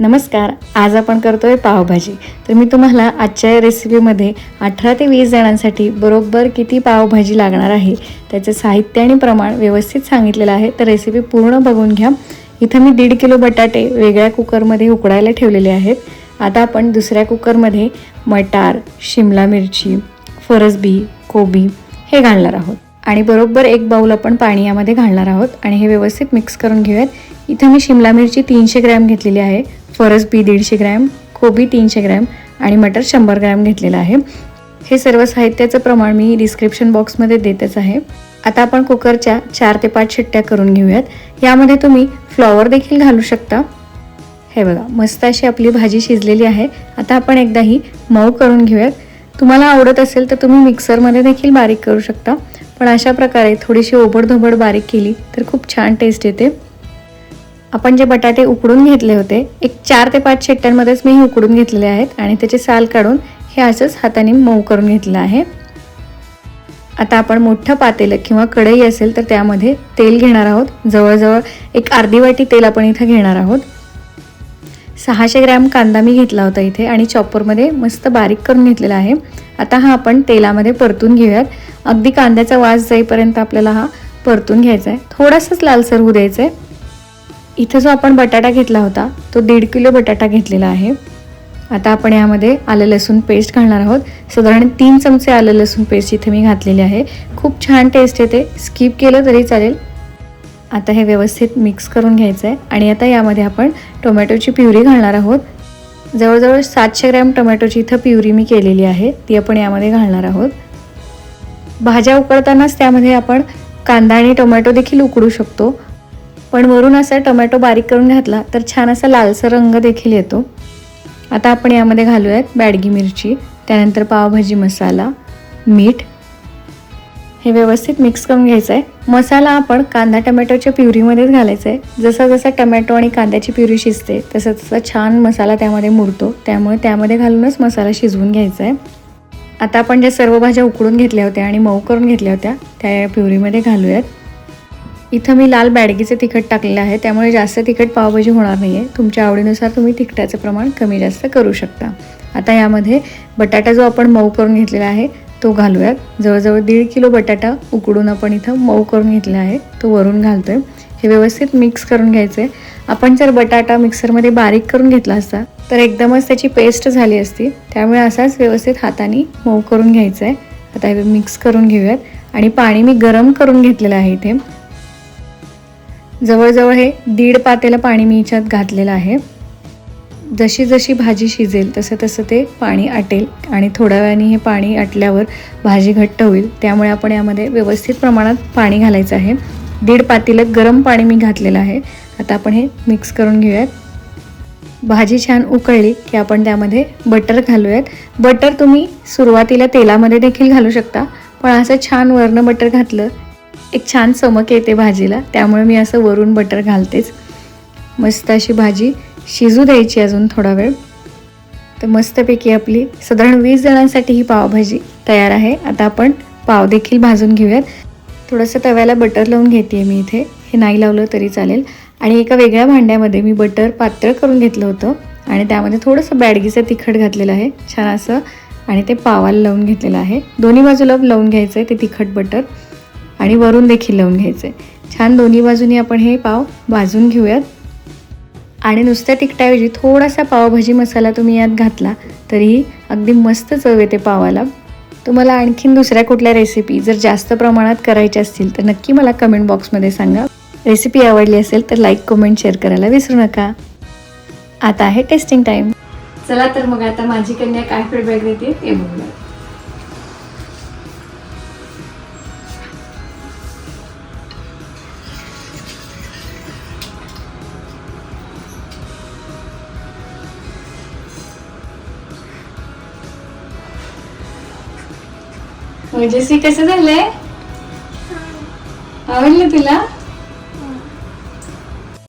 नमस्कार आज आपण करतोय पावभाजी. तर मी तुम्हाला आजच्या रेसिपीमध्ये अठरा ते वीस जणांसाठी बरोबर किती पावभाजी लागणार आहे त्याचं साहित्य आणि प्रमाण व्यवस्थित सांगितलेलं आहे. तर रेसिपी पूर्ण बघून घ्या. इथं मी दीड किलो बटाटे वेगळ्या कुकरमध्ये उकडायला ठेवलेले आहेत. आता आपण दुसऱ्या कुकरमध्ये मटार शिमला मिरची फरसबी कोबी हे घालणार आहोत. आणि बरोबर एक बाऊल आपण पाणी यामध्ये घालणार आहोत. आणि हे व्यवस्थित मिक्स करून घेऊयात. इथं मी शिमला मिरची तीनशे ग्रॅम घेतलेली आहे. फरस बी दीडशे ग्रॅम कोबी तीनशे ग्रॅम आणि मटर शंभर ग्रॅम घेतलेलं आहे. हे सर्व साहित्याचं प्रमाण मी डिस्क्रिप्शन बॉक्समध्ये देतच आहे. आता आपण कुकरच्या चार ते पाच शिट्ट्या करून घेऊयात. यामध्ये तुम्ही फ्लॉवर देखील घालू शकता. हे बघा मस्त अशी आपली भाजी शिजलेली आहे. आता आपण एकदा ही मऊ करून घेऊयात. तुम्हाला आवडत असेल तर तुम्ही मिक्सरमध्ये देखील बारीक करू शकता. पण अशा प्रकारे थोडीशी ओबडधोबड बारीक केली तर खूप छान टेस्ट येते. आपण जे बटाटे उकडून घेतले होते एक चार ते पाच शेट्ट्यांमध्येच मी हे उकडून घेतलेले आहेत आणि त्याचे साल काढून हे असंच हाताने मऊ करून घेतलं आहे. आता आपण मोठं पातेलं किंवा कढई असेल तर त्यामध्ये तेल घेणार आहोत. जवळजवळ एक अर्धी वाटी तेल आपण इथं घेणार आहोत. सहाशे ग्रॅम कांदा मी घेतला होता इथे आणि चॉपरमध्ये मस्त बारीक करून घेतलेला आहे. आता हा आपण तेलामध्ये परतून घेऊयात. अगदी कांद्याचा वास जाईपर्यंत आपल्याला हा परतून घ्यायचा आहे थोडासाच लालसर होऊ द्यायचा आहे इथं जो आपण बटाटा घेतला होता तो दीड किलो बटाटा घेतलेला आहे. आता आपण यामध्ये आलं लसूण पेस्ट घालणार आहोत. साधारण तीन चमचे आलं लसूण पेस्ट इथे मी घातलेली आहे. खूप छान टेस्ट येते. स्किप केलं तरी चालेल. आता हे व्यवस्थित मिक्स करून घ्यायचं आहे आणि आता यामध्ये आपण टोमॅटोची प्युरी घालणार आहोत. जवळजवळ सातशे ग्रॅम टोमॅटोची इथं प्युरी मी केलेली आहे ती आपण यामध्ये घालणार आहोत. भाज्या उकळतानाच त्यामध्ये आपण कांदा आणि टोमॅटो देखील उकडू शकतो. पण वरून असा टोमॅटो बारीक करून घातला तर छान असा लालसर रंग देखील येतो. आता आपण यामध्ये घालूयात बॅडगी मिरची त्यानंतर पावभाजी मसाला मीठ हे व्यवस्थित मिक्स करून घ्यायचं आहे मसाला आपण कांदा टमॅटोच्या प्युरीमध्येच घालायचा आहे जसा जसा टमॅटो आणि कांद्याची प्युरी शिजते तसं तसा छान मसाला त्यामध्ये मुरतो. त्यामुळे त्यामध्ये घालूनच मसाला शिजवून घ्यायचा आहे आता आपण ज्या सर्व भाज्या उकडून घेतल्या होत्या आणि मऊ करून घेतल्या होत्या त्या या प्युरीमध्ये घालूयात. इथं मी लाल बॅडगीचे तिखट टाकलेलं आहे त्यामुळे जास्त तिखट पावभाजी होणार नाही आहे तुमच्या आवडीनुसार तुम्ही तिखटाचं प्रमाण कमी जास्त करू शकता. आता यामध्ये बटाटा जो आपण मऊ करून घेतलेला आहे तो घालूयात. जवळजवळ दीड किलो बटाटा उकडून आपण इथं मऊ करून घेतला आहे. तो वरून घालतोय. हे व्यवस्थित मिक्स करून घ्यायचं आहे आपण जर बटाटा मिक्सरमध्ये बारीक करून घेतला असता तर एकदमच त्याची पेस्ट झाली असती. त्यामुळे असाच व्यवस्थित हाताने मऊ करून घ्यायचं आहे आता हे मिक्स करून घेऊयात. आणि पाणी मी गरम करून घेतलेलं आहे इथे. जवळजवळ हे दीड पातेलं पाणी मी याच्यात घातलेलं आहे. जशी जशी भाजी शिजेल तसं तसं ते पाणी आटेल आणि थोड्या वेळाने हे पाणी आटल्यावर भाजी घट्ट होईल. त्यामुळे आपण यामध्ये व्यवस्थित प्रमाणात पाणी घालायचं आहे. दीड पातेलं गरम पाणी मी घातलेलं आहे. आता आपण हे मिक्स करून घेऊयात. भाजी छान उकळली की आपण त्यामध्ये बटर घालूयात. बटर तुम्ही सुरुवातीला तेलामध्ये देखील घालू शकता पण असं छान वरनं बटर घातलं एक छान चमक येते भाजीला. त्यामुळे मी असं वरून बटर घालतेच. मस्त अशी भाजी शिजू द्यायची अजून थोडा वेळ. तर मस्तपैकी आपली साधारण वीस जणांसाठी ही पावभाजी तयार आहे. आता आपण पाव देखील भाजून घेऊयात. थोडंसं तव्याला बटर लावून घेते मी इथे. हे नाही लावलं तरी चालेल. आणि एका वेगळ्या भांड्यामध्ये मी बटर पातळ करून घेतलं होतं. आणि त्यामध्ये थोडंसं बॅडगीचं तिखट घातलेलं आहे. छान असं. आणि ते पावाला लावून घेतलेलं आहे. दोन्ही बाजूला लावून घ्यायचं आहे ते तिखट बटर आणि वरून देखील लावून घ्यायचं आहे छान दोन्ही बाजूनी आपण हे पाव भाजून घेऊयात. आणि नुसत्या तिखटाऐवजी थोडासा पावभाजी मसाला तुम्ही यात घातला तरीही अगदी मस्त चव येते पावाला. तुम्हाला आणखीन दुसऱ्या कुठल्या रेसिपी जर जास्त प्रमाणात करायच्या असतील तर नक्की मला कमेंट बॉक्समध्ये सांगा. रेसिपी आवडली असेल तर लाईक कमेंट शेअर करायला विसरू नका. आता आहे टेस्टिंग टाईम चला तर मग आता माझी कन्या काय फीडबॅक देते ते बघूया. म्हणजे सी कसं झालंय आवडलं तुला?